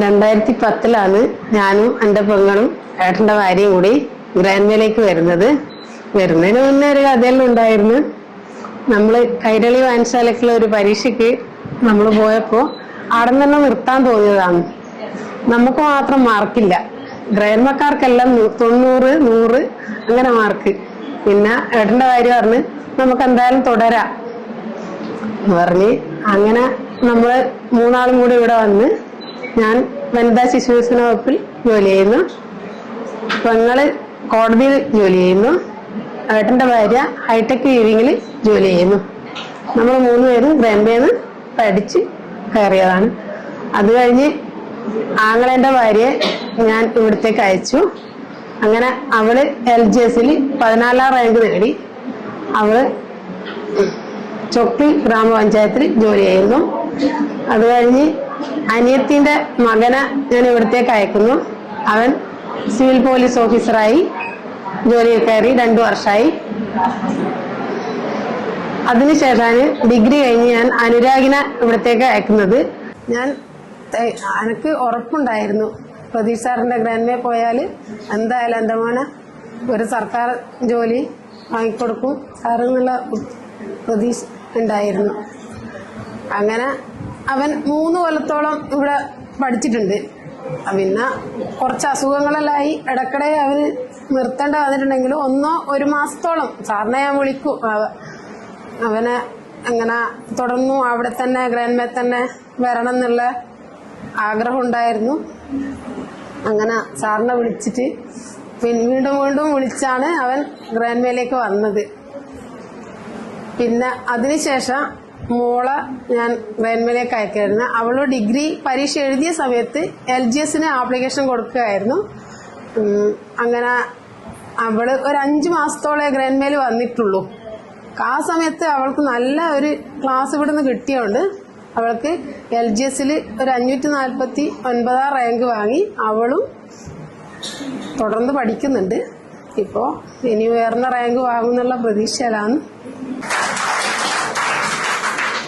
രണ്ടായിരത്തി പത്തിലാണ് ഞാനും എന്റെ പെങ്ങളും ഏട്ടന്റെ ഭാര്യയും കൂടി ഗ്രാൻമയിലേക്ക് വരുന്നത്. വരുന്നതിന് മുന്നേ ഒരു ഉണ്ടായിരുന്നു. നമ്മൾ കൈരളി വായനശാലയ്ക്കുള്ള ഒരു പരീക്ഷയ്ക്ക് നമ്മൾ പോയപ്പോൾ അവിടെ തന്നെ നിർത്താൻ തോന്നിയതാണ്. നമുക്ക് മാത്രം മാർക്കില്ല. ഗ്രാൻഡ്മക്കാർക്കെല്ലാം തൊണ്ണൂറ് നൂറ് അങ്ങനെ മാർക്ക്. പിന്നെ ഏട്ടന്റെ ഭാര്യ പറഞ്ഞ് നമുക്ക് എന്തായാലും തുടരാം പറഞ്ഞ് അങ്ങനെ നമ്മൾ മൂന്നാളും കൂടി ഇവിടെ വന്ന് ഞാൻ വനിതാ ശിശു വികസന വകുപ്പിൽ ജോലി ചെയ്യുന്നു. പെങ്ങൾ കോടതിയിൽ ജോലി ചെയ്യുന്നു. ഏട്ടന്റെ ഭാര്യ ഹൈടെക് വീവിങ്ങിൽ ജോലി ചെയ്യുന്നു. നമ്മൾ മൂന്ന് പേരും ഗ്രന്ഥേന്ന് പഠിച്ച് കയറിയതാണ്. അത് കഴിഞ്ഞ് ആങ്ങളേന്റെ ഭാര്യയെ ഞാൻ ഇവിടത്തേക്ക് അയച്ചു. അങ്ങനെ അവൾ എൽ ജി എസിൽ പതിനാലാം റാങ്ക് നേടി. അവൾ ചൊക്കി ഗ്രാമപഞ്ചായത്തിൽ ജോലി ചെയ്യുന്നു. അത് കഴിഞ്ഞ് അനിയത്തിന്റെ മകനെ ഞാൻ ഇവിടത്തേക്ക് അയക്കുന്നു. അവൻ സിവിൽ പോലീസ് ഓഫീസറായി ജോലി കയറി രണ്ടു വർഷമായി അതിനുശേഷമാണ് ഡിഗ്രി കഴിഞ്ഞ് ഞാൻ അനുരാഗിനെ ഇവിടത്തേക്ക് അയക്കുന്നത്. ഞാൻ എനിക്ക് ഉറപ്പുണ്ടായിരുന്നു. പ്രതീഷ് സാറിന്റെ ഗ്രാൻഡ്മേ പോയാൽ എന്തായാലും എന്റെ മോനെ ഒരു സർക്കാർ ജോലി വാങ്ങിക്കൊടുക്കും സാറെന്നുള്ള പ്രതീക്ഷ ഉണ്ടായിരുന്നു. അങ്ങനെ അവൻ മൂന്ന് കൊല്ലത്തോളം ഇവിടെ പഠിച്ചിട്ടുണ്ട്. പിന്നെ കുറച്ച് അസുഖങ്ങളെല്ലാമായി ഇടക്കിടെ അവന് നിർത്തേണ്ട വന്നിട്ടുണ്ടെങ്കിലും ഒന്നോ ഒരു മാസത്തോളം. സാറിനെ ഞാൻ വിളിക്കും. അവനെ അങ്ങനെ തുടർന്നു. അവിടെ തന്നെ ഗ്രാൻഡ്മേ തന്നെ വരണം എന്നുള്ള ആഗ്രഹം ഉണ്ടായിരുന്നു. അങ്ങനെ സാറിനെ വിളിച്ചിട്ട് വീണ്ടും വീണ്ടും വിളിച്ചാണ് അവൻ ഗ്രാൻഡ്മേലേക്ക് വന്നത്. പിന്നെ അതിനുശേഷം മോളെ ഞാൻ വേൻമലേക്ക് അയക്കായിരുന്നു. അവൾ ഡിഗ്രി പരീക്ഷ എഴുതിയ സമയത്ത് എൽ ജി എസിന് ആപ്ലിക്കേഷൻ കൊടുക്കുകയായിരുന്നു. അങ്ങനെ അവൾ ഒരു അഞ്ചു മാസത്തോളെ ഗ്രാൻഡ്മേൽ വന്നിട്ടുള്ളൂ. ആ സമയത്ത് അവൾക്ക് നല്ല ഒരു ക്ലാസ് ഇവിടുന്ന് കിട്ടിയോണ്ട് അവൾക്ക് എൽ ജി എസിൽ ഒരു അഞ്ഞൂറ്റി നാൽപ്പത്തി ഒൻപതാം റാങ്ക് വാങ്ങി അവളും തുടർന്ന് പഠിക്കുന്നുണ്ട്. ഇപ്പോൾ ഇനി ഉയർന്ന റാങ്ക് വാങ്ങുന്നുള്ള പ്രതീക്ഷയിലാണ്.